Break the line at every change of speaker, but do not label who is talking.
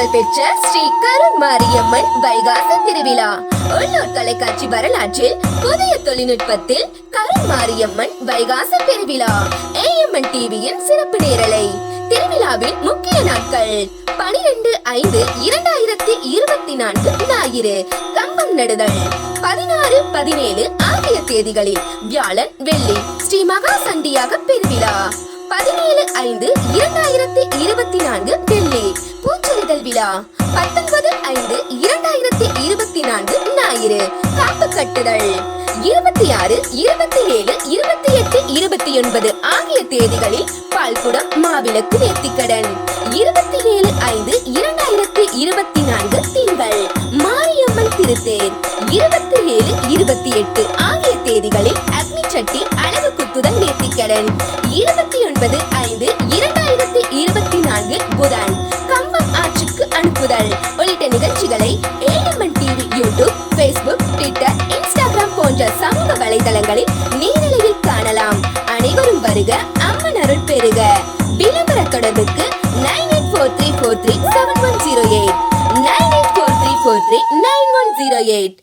புகழ்பெற்ற ஸ்ரீ கருண் மாரியம்மன் வைகாச திருவிழா. உள்ளூர் தொலைக்காட்சி வரலாற்றில் புதிய தொழில்நுட்பத்தில் கருண் மாரியம்மன் வைகாச திருவிழா. ஏஎம்என் டிவியின் சிறப்பு நேரலை. திருவிழாவின் முக்கிய நாட்கள் பனிரெண்டு ஐந்து இரண்டாயிரத்தி இருபத்தி நான்கு ஞாயிறு. கம்பம் நடுதல். பதினாறு பதினேழு ஆகிய தேதிகளில் வியாழன் வெள்ளி ஸ்ரீ மகா சண்டியாக பெருவிழா. பதினேழு ஐந்து இரண்டாயிரத்தி இருபத்தி நான்கு டெல்லி விழா. பத்தொன்பது ஐந்து இரண்டாயிரத்தி இருபத்தி நான்கு ஞாயிறு. காப்பு கட்டுதல். இருபத்தி ஆறு இருபத்தி ஏழு இருபத்தி எட்டு இருபத்தி ஒன்பது ஆகிய தேதிகளில் பால்குடம் மாவிளக்கு நேர்த்திக்கடன். இருபத்தி ஏழு ஐந்து இரண்டாயிரத்தி இருபத்தி நான்கு திங்கள். மாரியம்மன் திருத்தேர். இருபத்தி ஏழு இருபத்தி எட்டு ஆகிய தேதிகளில் அக்னி சட்டி அழகு குத்துதல் நேர்த்திக்கடன். இருபத்தி ஒன்பது ஐந்து இரண்டு செய்திகளை AMN TV YouTube Facebook Twitter Instagram போன்ற சமூக வலைதளங்களில் நேரலையில் காணலாம். அனைவரும் வருக அம்மன் அருள் பெறுக. விளம்பர தொடர்புக்கு nine eight four three four three seven one zero eight. Nine eight four three four three nine one zero eight.